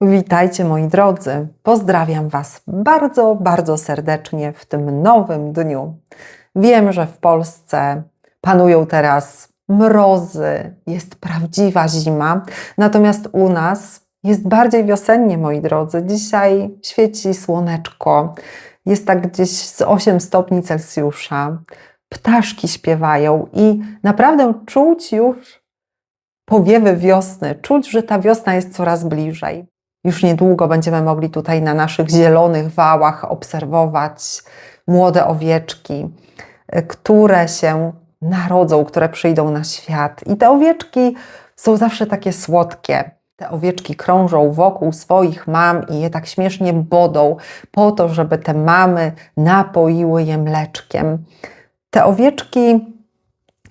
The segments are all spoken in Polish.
Witajcie moi drodzy. Pozdrawiam Was bardzo, bardzo serdecznie w tym nowym dniu. Wiem, że w Polsce panują teraz mrozy, jest prawdziwa zima, natomiast u nas jest bardziej wiosennie, moi drodzy. Dzisiaj świeci słoneczko, jest tak gdzieś z 8 stopni Celsjusza. Ptaszki śpiewają i naprawdę czuć już powiewy wiosny, czuć, że ta wiosna jest coraz bliżej. Już niedługo będziemy mogli tutaj na naszych zielonych wałach obserwować młode owieczki, które się narodzą, które przyjdą na świat. I te owieczki są zawsze takie słodkie. Te owieczki krążą wokół swoich mam i je tak śmiesznie bodą, po to, żeby te mamy napoiły je mleczkiem. Te owieczki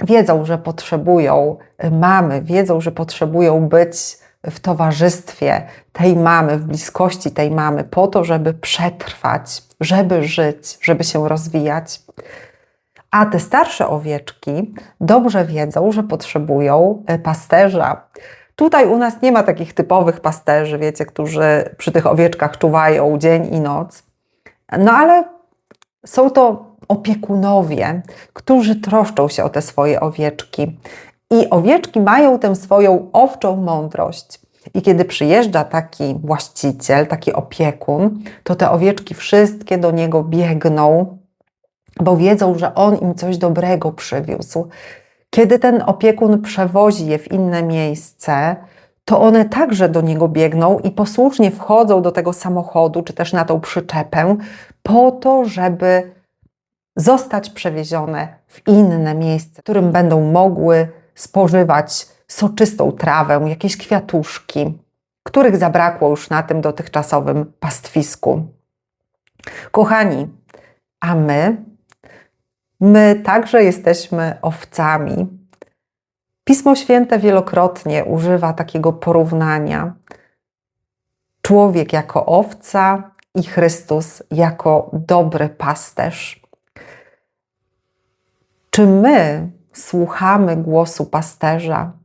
wiedzą, że potrzebują mamy, wiedzą, że potrzebują być w towarzystwie tej mamy, w bliskości tej mamy, po to, żeby przetrwać, żeby żyć, żeby się rozwijać. A te starsze owieczki dobrze wiedzą, że potrzebują e, pasterza. Tutaj u nas nie ma takich typowych pasterzy, wiecie, którzy przy tych owieczkach czuwają dzień i noc. No ale są to opiekunowie, którzy troszczą się o te swoje owieczki. I owieczki mają tę swoją owczą mądrość. I kiedy przyjeżdża taki właściciel, taki opiekun, to te owieczki wszystkie do niego biegną, bo wiedzą, że on im coś dobrego przywiózł. Kiedy ten opiekun przewozi je w inne miejsce, to one także do niego biegną i posłusznie wchodzą do tego samochodu, czy też na tą przyczepę, po to, żeby zostać przewiezione w inne miejsce, w którym będą mogły spożywać soczystą trawę, jakieś kwiatuszki, których zabrakło już na tym dotychczasowym pastwisku. Kochani, a my, my także jesteśmy owcami. Pismo Święte wielokrotnie używa takiego porównania. Człowiek jako owca i Chrystus jako dobry pasterz. Czy my słuchamy głosu pasterza?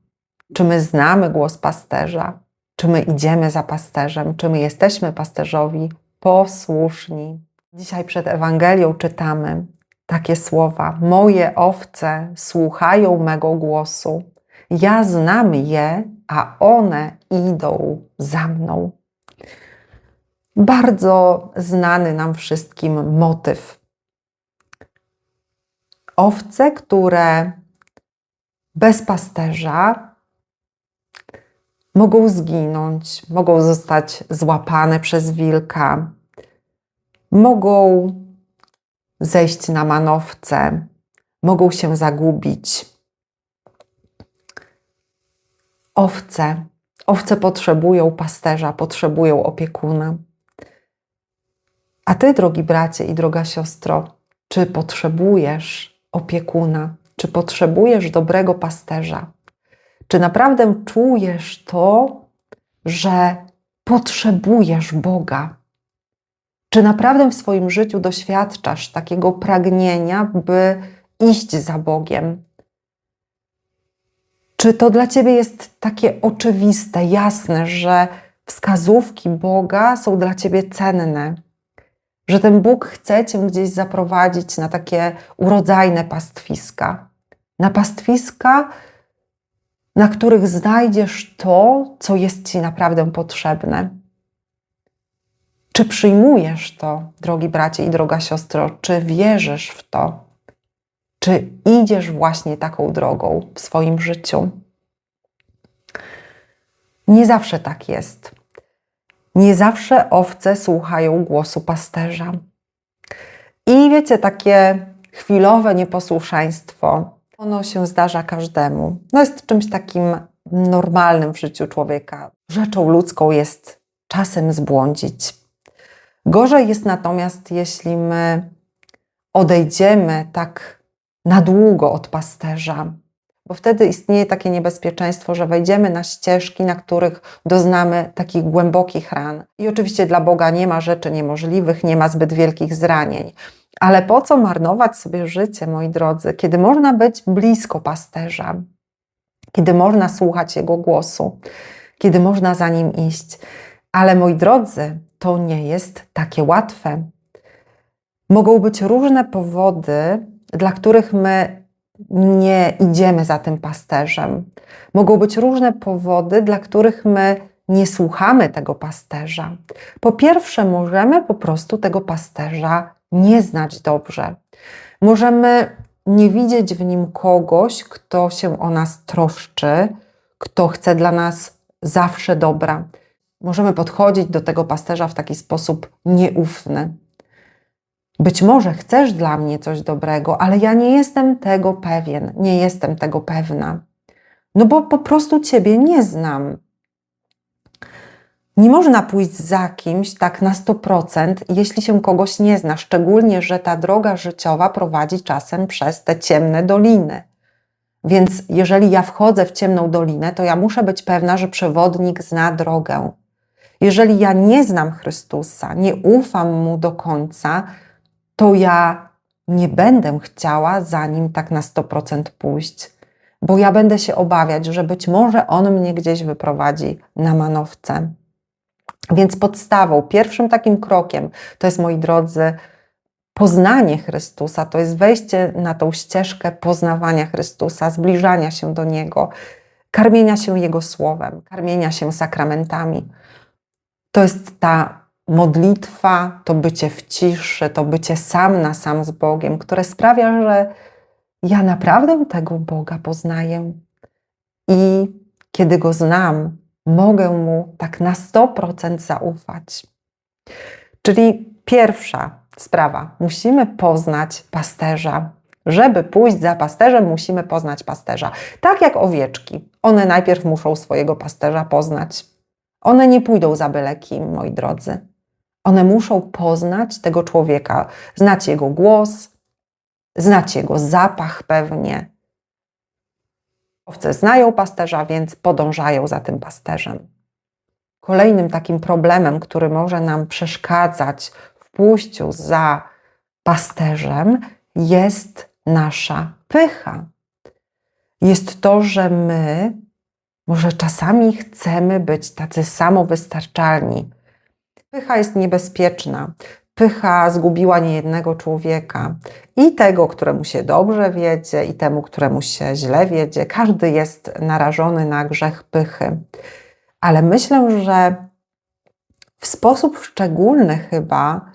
Czy my znamy głos pasterza? Czy my idziemy za pasterzem? Czy my jesteśmy pasterzowi posłuszni? Dzisiaj przed Ewangelią czytamy takie słowa: Moje owce słuchają mego głosu. Ja znam je, a one idą za mną. Bardzo znany nam wszystkim motyw. Owce, które bez pasterza mogą zginąć, mogą zostać złapane przez wilka, mogą zejść na manowce, mogą się zagubić. Owce, owce potrzebują pasterza, potrzebują opiekuna. A ty, drogi bracie i droga siostro, czy potrzebujesz opiekuna? Czy potrzebujesz dobrego pasterza? Czy naprawdę czujesz to, że potrzebujesz Boga? Czy naprawdę w swoim życiu doświadczasz takiego pragnienia, by iść za Bogiem? Czy to dla ciebie jest takie oczywiste, jasne, że wskazówki Boga są dla ciebie cenne? Że ten Bóg chce cię gdzieś zaprowadzić na takie urodzajne pastwiska? Na pastwiska, na których znajdziesz to, co jest Ci naprawdę potrzebne. Czy przyjmujesz to, drogi bracie i droga siostro? Czy wierzysz w to? Czy idziesz właśnie taką drogą w swoim życiu? Nie zawsze tak jest. Nie zawsze owce słuchają głosu pasterza. I wiecie, takie chwilowe nieposłuszeństwo, ono się zdarza każdemu. No jest czymś takim normalnym w życiu człowieka. Rzeczą ludzką jest czasem zbłądzić. Gorzej jest natomiast, jeśli my odejdziemy tak na długo od pasterza, bo wtedy istnieje takie niebezpieczeństwo, że wejdziemy na ścieżki, na których doznamy takich głębokich ran. I oczywiście dla Boga nie ma rzeczy niemożliwych, nie ma zbyt wielkich zranień. Ale po co marnować sobie życie, moi drodzy, kiedy można być blisko pasterza, kiedy można słuchać Jego głosu, kiedy można za nim iść? Ale moi drodzy, to nie jest takie łatwe. Mogą być różne powody, dla których my nie idziemy za tym pasterzem. Mogą być różne powody, dla których my nie słuchamy tego pasterza. Po pierwsze, możemy po prostu tego pasterza nie znać dobrze. Możemy nie widzieć w nim kogoś, kto się o nas troszczy, kto chce dla nas zawsze dobra. Możemy podchodzić do tego pasterza w taki sposób nieufny. Być może chcesz dla mnie coś dobrego, ale ja nie jestem tego pewien, nie jestem tego pewna. No bo po prostu Ciebie nie znam. Nie można pójść za kimś tak na 100%, jeśli się kogoś nie zna, szczególnie, że ta droga życiowa prowadzi czasem przez te ciemne doliny. Więc jeżeli ja wchodzę w ciemną dolinę, to ja muszę być pewna, że przewodnik zna drogę. Jeżeli ja nie znam Chrystusa, nie ufam mu do końca, to ja nie będę chciała za nim tak na 100% pójść, bo ja będę się obawiać, że być może on mnie gdzieś wyprowadzi na manowce. Więc podstawą, pierwszym takim krokiem to jest, moi drodzy, poznanie Chrystusa, to jest wejście na tą ścieżkę poznawania Chrystusa, zbliżania się do Niego, karmienia się Jego słowem, karmienia się sakramentami. To jest ta modlitwa, to bycie w ciszy, to bycie sam na sam z Bogiem, które sprawia, że ja naprawdę tego Boga poznaję. I kiedy go znam, mogę mu tak na 100% zaufać. Czyli pierwsza sprawa, musimy poznać pasterza. Żeby pójść za pasterzem, musimy poznać pasterza. Tak jak owieczki, one najpierw muszą swojego pasterza poznać. One nie pójdą za byle kim, moi drodzy. One muszą poznać tego człowieka, znać jego głos, znać jego zapach pewnie. Owce znają pasterza, więc podążają za tym pasterzem. Kolejnym takim problemem, który może nam przeszkadzać w pójściu za pasterzem, jest nasza pycha. Jest to, że my może czasami chcemy być tacy samowystarczalni. Pycha jest niebezpieczna. Pycha zgubiła niejednego człowieka. I tego, któremu się dobrze wiedzie, i temu, któremu się źle wiedzie. Każdy jest narażony na grzech pychy. Ale myślę, że w sposób szczególny chyba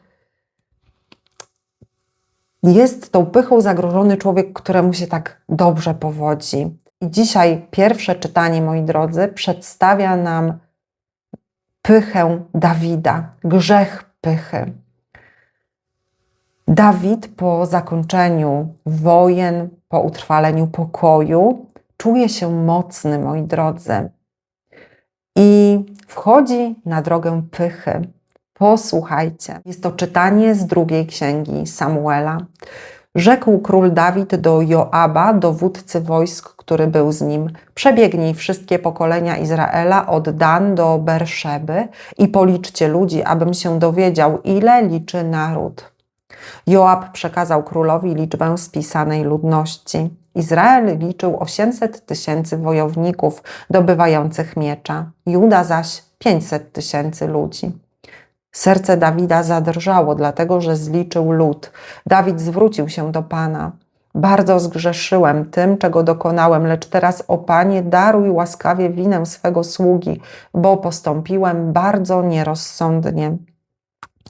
jest tą pychą zagrożony człowiek, któremu się tak dobrze powodzi. I dzisiaj pierwsze czytanie, moi drodzy, przedstawia nam pychę Dawida, grzech pychy. Dawid po zakończeniu wojen, po utrwaleniu pokoju, czuje się mocny, moi drodzy, i wchodzi na drogę pychy. Posłuchajcie. Jest to czytanie z drugiej księgi Samuela. Rzekł król Dawid do Joaba, dowódcy wojsk, który był z nim: Przebiegnij wszystkie pokolenia Izraela od Dan do Berszeby i policzcie ludzi, abym się dowiedział, ile liczy naród. Joab przekazał królowi liczbę spisanej ludności. Izrael liczył 800 tysięcy wojowników dobywających miecza, Juda zaś 500 tysięcy ludzi. Serce Dawida zadrżało, dlatego że zliczył lud. Dawid zwrócił się do Pana. Bardzo zgrzeszyłem tym, czego dokonałem, lecz teraz, o Panie, daruj łaskawie winę swego sługi, bo postąpiłem bardzo nierozsądnie.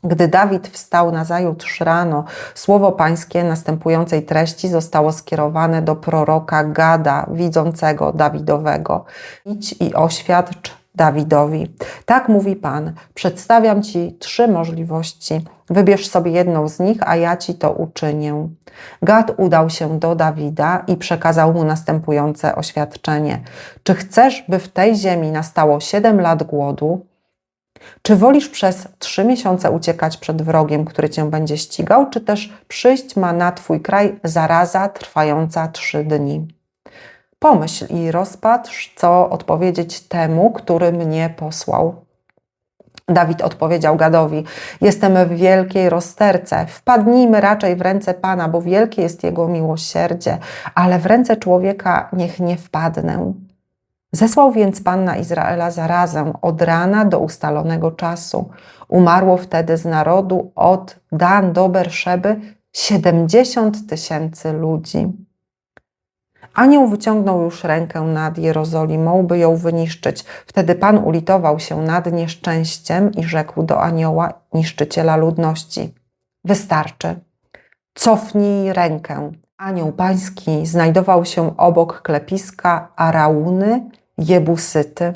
Gdy Dawid wstał na zajutrz rano, słowo pańskie następującej treści zostało skierowane do proroka Gada, widzącego Dawidowego. Idź i oświadcz Dawidowi. Tak mówi Pan: Przedstawiam Ci trzy możliwości. Wybierz sobie jedną z nich, a ja Ci to uczynię. Gad udał się do Dawida i przekazał mu następujące oświadczenie: Czy chcesz, by w tej ziemi nastało siedem lat głodu? Czy wolisz przez trzy miesiące uciekać przed wrogiem, który cię będzie ścigał, czy też przyjść ma na twój kraj zaraza trwająca trzy dni? Pomyśl i rozpatrz, co odpowiedzieć temu, który mnie posłał. Dawid odpowiedział Gadowi: Jestem w wielkiej rozterce. Wpadnijmy raczej w ręce Pana, bo wielkie jest jego miłosierdzie, ale w ręce człowieka niech nie wpadnę. Zesłał więc Pan na Izraela zarazem od rana do ustalonego czasu. Umarło wtedy z narodu od Dan do Berszeby 70 tysięcy ludzi. Anioł wyciągnął już rękę nad Jerozolimą, by ją wyniszczyć. Wtedy Pan ulitował się nad nieszczęściem i rzekł do anioła, niszczyciela ludności: Wystarczy, cofnij rękę. Anioł pański znajdował się obok klepiska Arauny, Jebusyty.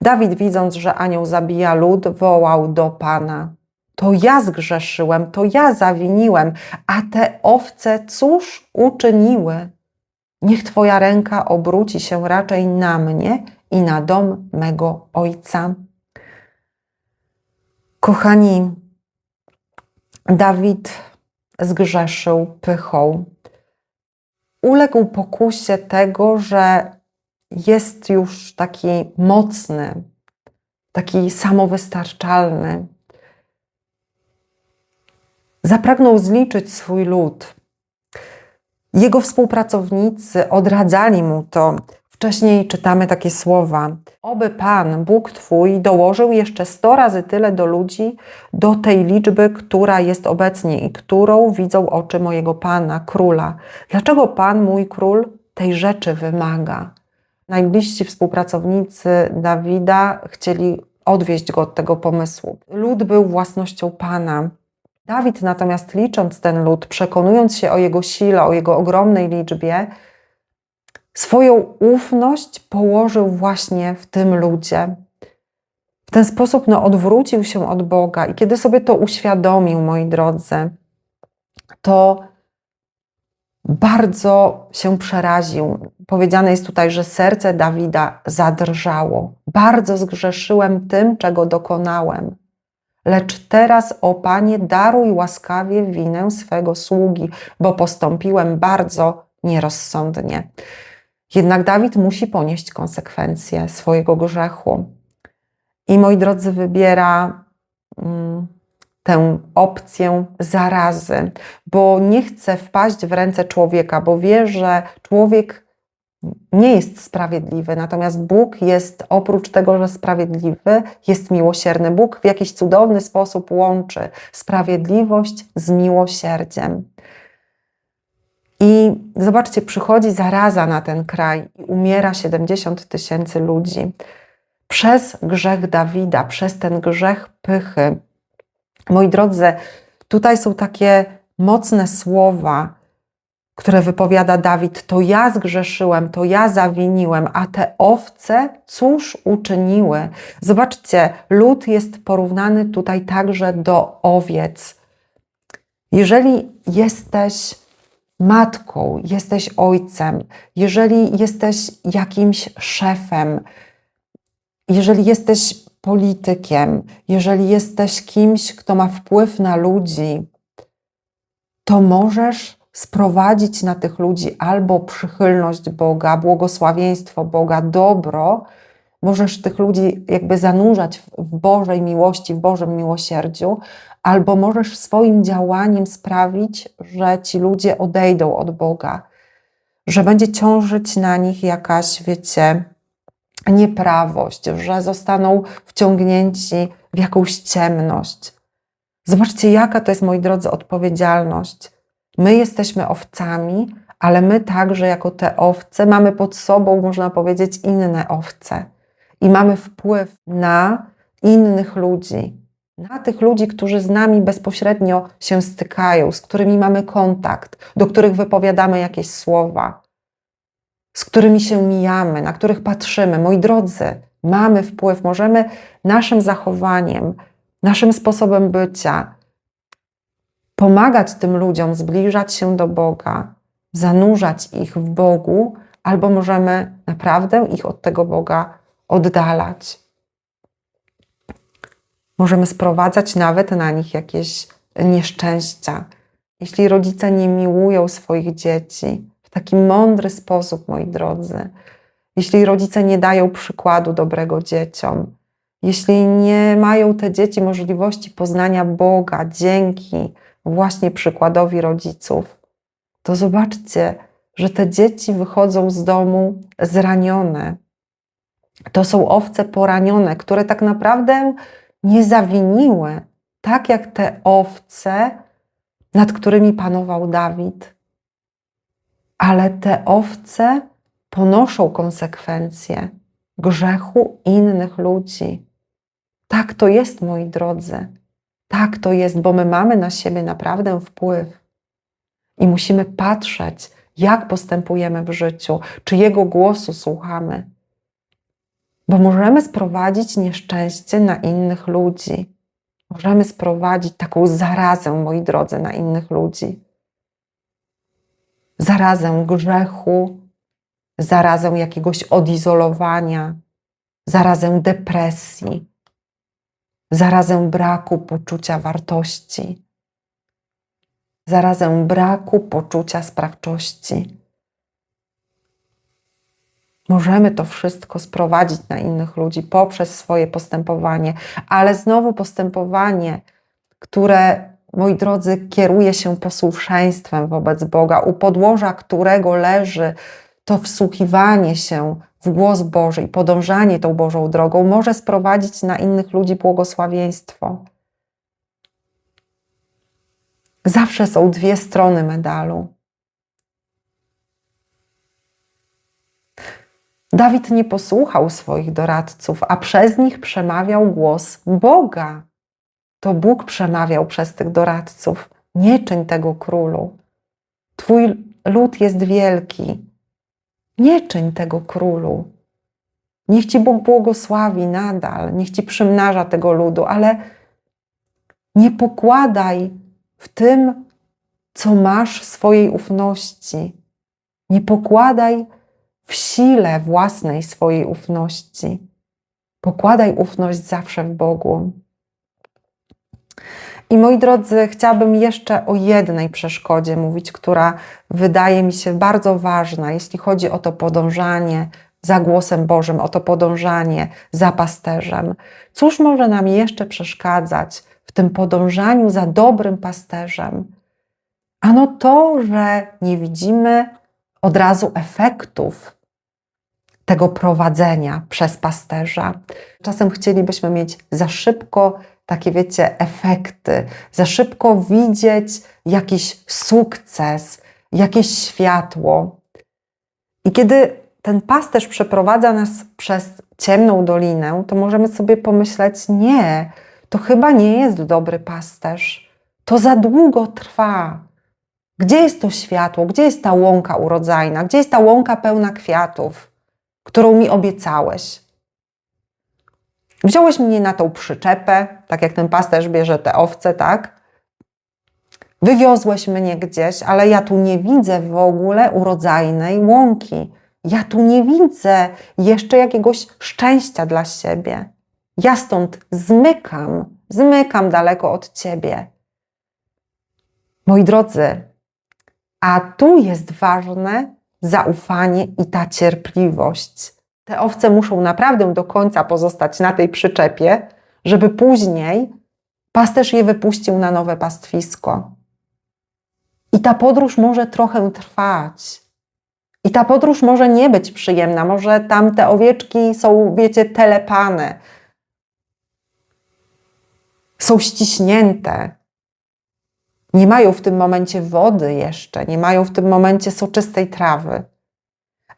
Dawid, widząc, że anioł zabija lud, wołał do Pana: To ja zgrzeszyłem, to ja zawiniłem, a te owce cóż uczyniły? Niech Twoja ręka obróci się raczej na mnie i na dom mego ojca. Kochani, Dawid zgrzeszył pychą. Uległ pokusie tego, że jest już taki mocny, taki samowystarczalny. Zapragnął zliczyć swój lud. Jego współpracownicy odradzali mu to. Wcześniej czytamy takie słowa: Oby Pan, Bóg Twój, dołożył jeszcze sto razy tyle do ludzi, do tej liczby, która jest obecnie i którą widzą oczy mojego Pana, króla. Dlaczego Pan, mój król, tej rzeczy wymaga? Najbliżsi współpracownicy Dawida chcieli odwieźć go od tego pomysłu. Lud był własnością Pana. Dawid natomiast licząc ten lud, przekonując się o jego sile, o jego ogromnej liczbie, swoją ufność położył właśnie w tym ludzie. W ten sposób no, odwrócił się od Boga i kiedy sobie to uświadomił, moi drodzy, to bardzo się przeraził. Powiedziane jest tutaj, że serce Dawida zadrżało. Bardzo zgrzeszyłem tym, czego dokonałem. Lecz teraz, o Panie, daruj łaskawie winę swego sługi, bo postąpiłem bardzo nierozsądnie. Jednak Dawid musi ponieść konsekwencje swojego grzechu. I moi drodzy, wybiera mm, tę opcję zarazy, bo nie chce wpaść w ręce człowieka, bo wie, że człowiek nie jest sprawiedliwy, natomiast Bóg jest oprócz tego, że sprawiedliwy, jest miłosierny. Bóg w jakiś cudowny sposób łączy sprawiedliwość z miłosierdziem. I zobaczcie, przychodzi zaraza na ten kraj i umiera 70 tysięcy ludzi. Przez grzech Dawida, przez ten grzech pychy. Moi drodzy, tutaj są takie mocne słowa, które wypowiada Dawid: To ja zgrzeszyłem, to ja zawiniłem, a te owce cóż uczyniły? Zobaczcie, lud jest porównany tutaj także do owiec. Jeżeli jesteś matką, jesteś ojcem, jeżeli jesteś jakimś szefem, jeżeli jesteś politykiem, jeżeli jesteś kimś, kto ma wpływ na ludzi, to możesz sprowadzić na tych ludzi albo przychylność Boga, błogosławieństwo Boga, dobro, możesz tych ludzi jakby zanurzać w Bożej miłości, w Bożym miłosierdziu, albo możesz swoim działaniem sprawić, że ci ludzie odejdą od Boga, że będzie ciążyć na nich jakaś, wiecie, nieprawość, że zostaną wciągnięci w jakąś ciemność. Zobaczcie, jaka to jest, moi drodzy, odpowiedzialność. My jesteśmy owcami, ale my także, jako te owce, mamy pod sobą, można powiedzieć, inne owce i mamy wpływ na innych ludzi, na tych ludzi, którzy z nami bezpośrednio się stykają, z którymi mamy kontakt, do których wypowiadamy jakieś słowa, z którymi się mijamy, na których patrzymy. Moi drodzy, mamy wpływ, możemy naszym zachowaniem, naszym sposobem bycia pomagać tym ludziom zbliżać się do Boga, zanurzać ich w Bogu, albo możemy naprawdę ich od tego Boga oddalać. Możemy sprowadzać nawet na nich jakieś nieszczęścia. Jeśli rodzice nie miłują swoich dzieci w taki mądry sposób, moi drodzy, jeśli rodzice nie dają przykładu dobrego dzieciom, jeśli nie mają te dzieci możliwości poznania Boga dzięki właśnie przykładowi rodziców, to zobaczcie, że te dzieci wychodzą z domu zranione, To są owce poranione, które tak naprawdę nie zawiniły, tak jak te owce, nad którymi panował Dawid. Ale te owce ponoszą konsekwencje grzechu innych ludzi. Tak to jest, moi drodzy. Tak to jest, bo my mamy na siebie naprawdę wpływ i musimy patrzeć, jak postępujemy w życiu, czy Jego głosu słuchamy, bo możemy sprowadzić nieszczęście na innych ludzi. Możemy sprowadzić taką zarazę, moi drodzy, na innych ludzi. Zarazę grzechu, zarazę jakiegoś odizolowania, zarazę depresji, zarazę braku poczucia wartości, zarazę braku poczucia sprawczości. Możemy to wszystko sprowadzić na innych ludzi poprzez swoje postępowanie, ale znowu postępowanie, które, moi drodzy, kieruje się posłuszeństwem wobec Boga, u podłoża którego leży to wsłuchiwanie się w głos Boży i podążanie tą Bożą drogą, może sprowadzić na innych ludzi błogosławieństwo. Zawsze są dwie strony medalu. Dawid nie posłuchał swoich doradców, a przez nich przemawiał głos Boga. To Bóg przemawiał przez tych doradców. Nie czyń tego królu. Twój lud jest wielki. Nie czyń tego królu. Niech ci Bóg błogosławi nadal, niech ci przymnaża tego ludu, ale nie pokładaj w tym, co masz swojej ufności. Nie pokładaj w sile własnej swojej ufności. Pokładaj ufność zawsze w Bogu. I moi drodzy, chciałabym jeszcze o jednej przeszkodzie mówić, która wydaje mi się bardzo ważna, jeśli chodzi o to podążanie za głosem Bożym, o to podążanie za pasterzem. Cóż może nam jeszcze przeszkadzać w tym podążaniu za dobrym pasterzem? Ano to, że nie widzimy od razu efektów tego prowadzenia przez pasterza. Czasem chcielibyśmy mieć za szybko takie, wiecie, efekty, za szybko widzieć jakiś sukces, jakieś światło. I kiedy ten pasterz przeprowadza nas przez ciemną dolinę, to możemy sobie pomyśleć: Nie, to chyba nie jest dobry pasterz. To za długo trwa. Gdzie jest to światło? Gdzie jest ta łąka urodzajna? Gdzie jest ta łąka pełna kwiatów, którą mi obiecałeś? Wziąłeś mnie na tą przyczepę, tak jak ten pasterz bierze te owce, tak? Wywiozłeś mnie gdzieś, ale ja tu nie widzę w ogóle urodzajnej łąki. Ja tu nie widzę jeszcze jakiegoś szczęścia dla siebie. Ja stąd zmykam, zmykam daleko od ciebie. Moi drodzy, a tu jest ważne zaufanie i ta cierpliwość. Te owce muszą naprawdę do końca pozostać na tej przyczepie, żeby później pasterz je wypuścił na nowe pastwisko. I ta podróż może trochę trwać. I ta podróż może nie być przyjemna, może tam te owieczki są, wiecie, telepane, są ściśnięte, nie mają w tym momencie wody jeszcze, nie mają w tym momencie soczystej trawy.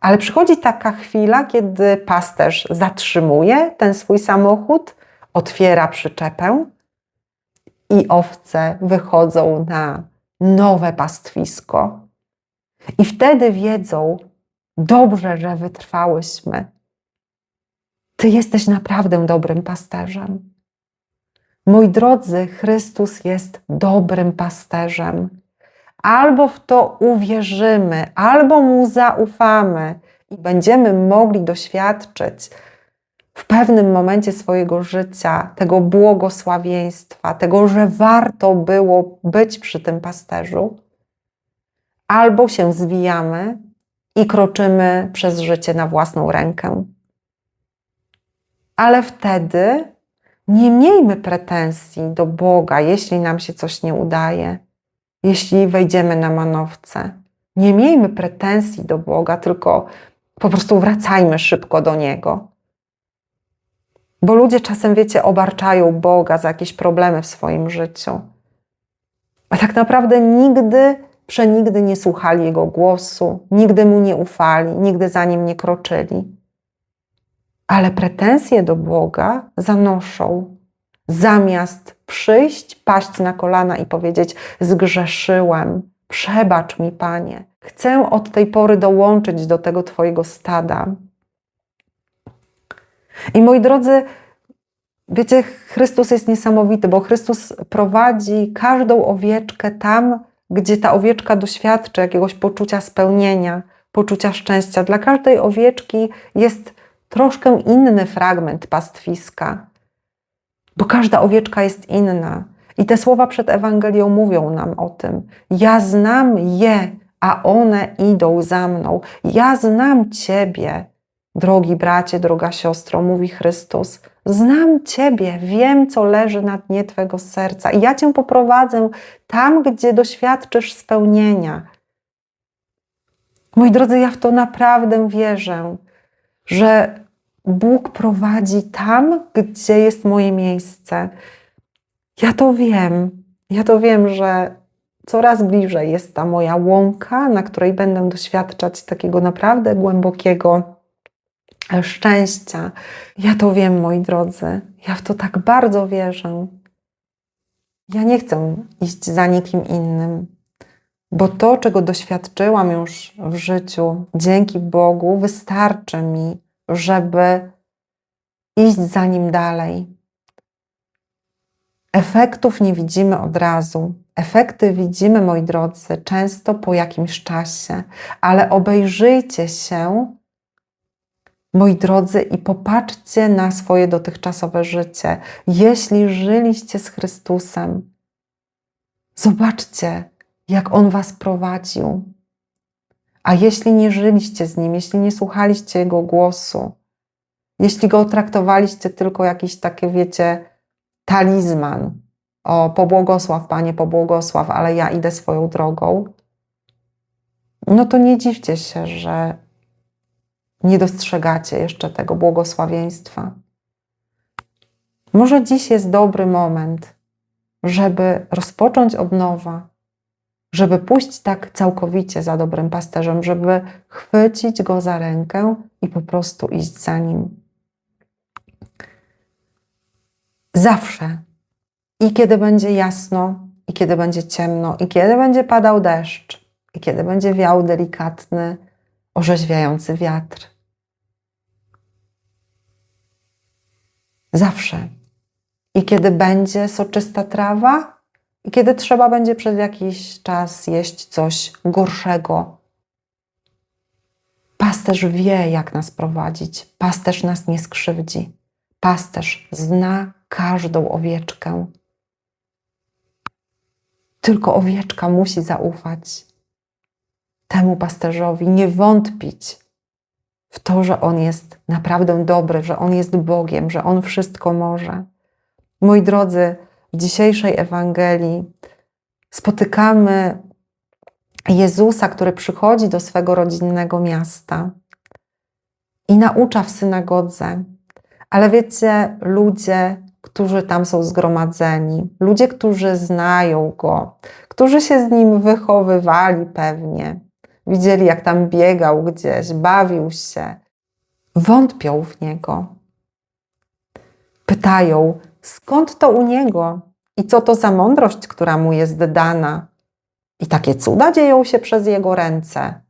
Ale przychodzi taka chwila, kiedy pasterz zatrzymuje ten swój samochód, otwiera przyczepę i owce wychodzą na nowe pastwisko. I wtedy wiedzą, dobrze, że wytrwałyśmy. Ty jesteś naprawdę dobrym pasterzem. Moi drodzy, Chrystus jest dobrym pasterzem. Albo w to uwierzymy, albo mu zaufamy i będziemy mogli doświadczyć w pewnym momencie swojego życia tego błogosławieństwa, tego, że warto było być przy tym pasterzu, albo się zwijamy i kroczymy przez życie na własną rękę. Ale wtedy nie miejmy pretensji do Boga, jeśli nam się coś nie udaje, jeśli wejdziemy na manowce. Nie miejmy pretensji do Boga, tylko po prostu wracajmy szybko do Niego. Bo ludzie czasem, wiecie, obarczają Boga za jakieś problemy w swoim życiu. A tak naprawdę nigdy, przenigdy nie słuchali Jego głosu, nigdy Mu nie ufali, nigdy za Nim nie kroczyli. Ale pretensje do Boga zanoszą, zamiast przyjść, paść na kolana i powiedzieć: Zgrzeszyłem, przebacz mi, Panie. Chcę od tej pory dołączyć do tego Twojego stada. I moi drodzy, wiecie, Chrystus jest niesamowity, bo Chrystus prowadzi każdą owieczkę tam, gdzie ta owieczka doświadczy jakiegoś poczucia spełnienia, poczucia szczęścia. Dla każdej owieczki jest troszkę inny fragment pastwiska, bo każda owieczka jest inna. I te słowa przed Ewangelią mówią nam o tym. Ja znam je, a one idą za mną. Ja znam Ciebie, drogi bracie, droga siostro, mówi Chrystus. Znam Ciebie, wiem, co leży na dnie Twego serca, i ja Cię poprowadzę tam, gdzie doświadczysz spełnienia. Moi drodzy, ja w to naprawdę wierzę, że Bóg prowadzi tam, gdzie jest moje miejsce. Ja to wiem. Ja to wiem, że coraz bliżej jest ta moja łąka, na której będę doświadczać takiego naprawdę głębokiego szczęścia. Ja to wiem, moi drodzy. Ja w to tak bardzo wierzę. Ja nie chcę iść za nikim innym, bo to, czego doświadczyłam już w życiu, dzięki Bogu, wystarczy mi, żeby iść za nim dalej. Efektów nie widzimy od razu. Efekty widzimy, moi drodzy, często po jakimś czasie, ale obejrzyjcie się, moi drodzy, i popatrzcie na swoje dotychczasowe życie. Jeśli żyliście z Chrystusem, zobaczcie, jak On Was prowadził. A jeśli nie żyliście z Nim, jeśli nie słuchaliście Jego głosu, jeśli Go traktowaliście tylko jakiś taki, wiecie, talizman, o pobłogosław Panie, pobłogosław, ale ja idę swoją drogą, no to nie dziwcie się, że nie dostrzegacie jeszcze tego błogosławieństwa. Może dziś jest dobry moment, żeby rozpocząć od nowa, żeby pójść tak całkowicie za dobrym pasterzem, żeby chwycić go za rękę i po prostu iść za nim. Zawsze. I kiedy będzie jasno, i kiedy będzie ciemno, i kiedy będzie padał deszcz, i kiedy będzie wiał delikatny, orzeźwiający wiatr. Zawsze. I kiedy będzie soczysta trawa, kiedy trzeba będzie przez jakiś czas jeść coś gorszego. Pasterz wie, jak nas prowadzić. Pasterz nas nie skrzywdzi. Pasterz zna każdą owieczkę. Tylko owieczka musi zaufać temu pasterzowi, nie wątpić w to, że on jest naprawdę dobry, że on jest Bogiem, że on wszystko może. Moi drodzy, dzisiejszej Ewangelii spotykamy Jezusa, który przychodzi do swego rodzinnego miasta i naucza w synagodze. Ale wiecie, ludzie, którzy tam są zgromadzeni, ludzie, którzy znają go, którzy się z nim wychowywali pewnie, widzieli, jak tam biegał gdzieś, bawił się, wątpią w niego. Pytają, skąd to u niego i co to za mądrość, która mu jest dana. I takie cuda dzieją się przez jego ręce.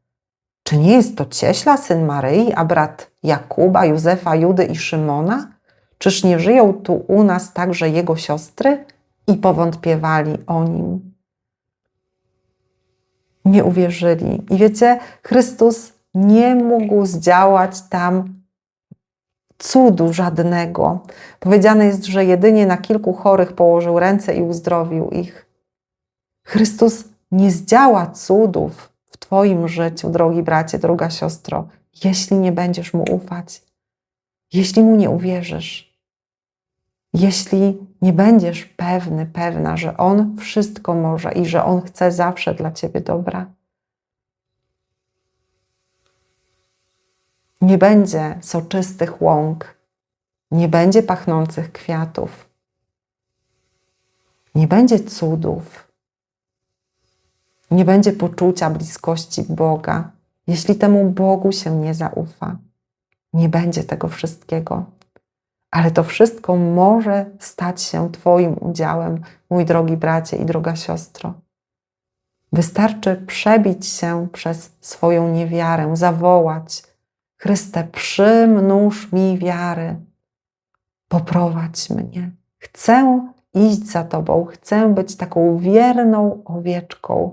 Czy nie jest to cieśla, syn Maryi, a brat Jakuba, Józefa, Judy i Szymona? Czyż nie żyją tu u nas także jego siostry? I powątpiewali o nim. Nie uwierzyli. I wiecie, Chrystus nie mógł zdziałać tam cudu żadnego. Powiedziane jest, że jedynie na kilku chorych położył ręce i uzdrowił ich. Chrystus nie zdziała cudów w Twoim życiu, drogi bracie, droga siostro, jeśli nie będziesz mu ufać, jeśli mu nie uwierzysz, jeśli nie będziesz pewny, pewna, że on wszystko może i że on chce zawsze dla Ciebie dobra. Nie będzie soczystych łąk, Nie będzie pachnących kwiatów. Nie będzie cudów. Nie będzie poczucia bliskości Boga, jeśli temu Bogu się nie zaufa. Nie będzie tego wszystkiego. Ale to wszystko może stać się Twoim udziałem, mój drogi bracie i droga siostro. Wystarczy przebić się przez swoją niewiarę, zawołać: Chryste, przymnóż mi wiary, poprowadź mnie. Chcę iść za Tobą, chcę być taką wierną owieczką,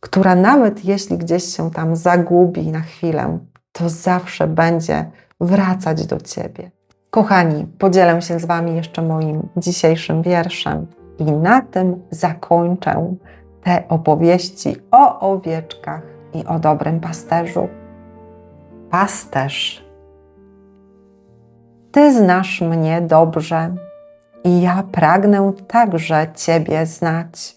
która nawet jeśli gdzieś się tam zagubi na chwilę, to zawsze będzie wracać do Ciebie. Kochani, podzielę się z Wami jeszcze moim dzisiejszym wierszem i na tym zakończę te opowieści o owieczkach i o dobrym pasterzu. Pasterz, Ty znasz mnie dobrze i ja pragnę także Ciebie znać.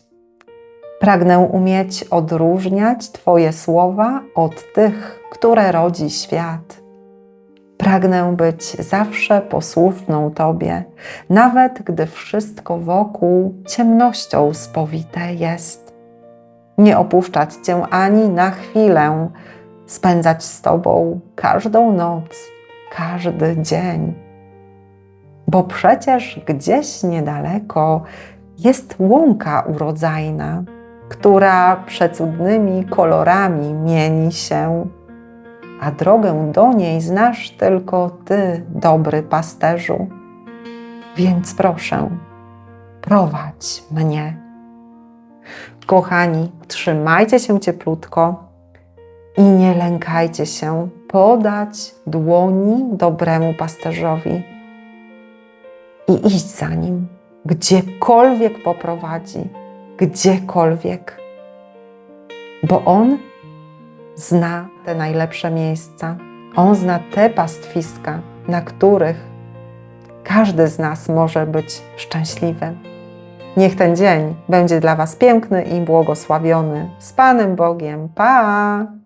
Pragnę umieć odróżniać Twoje słowa od tych, które rodzi świat. Pragnę być zawsze posłuszną Tobie, nawet gdy wszystko wokół ciemnością spowite jest. Nie opuszczać Cię ani na chwilę, spędzać z Tobą każdą noc, każdy dzień. Bo przecież gdzieś niedaleko jest łąka urodzajna, która przecudnymi kolorami mieni się a drogę do niej znasz tylko Ty, dobry pasterzu. Więc proszę, prowadź mnie. Kochani, trzymajcie się cieplutko i nie lękajcie się podać dłoni dobremu pasterzowi i iść za nim, gdziekolwiek poprowadzi, gdziekolwiek, bo on zna te najlepsze miejsca. On zna te pastwiska, na których każdy z nas może być szczęśliwy. Niech ten dzień będzie dla Was piękny i błogosławiony. Z Panem Bogiem. Pa!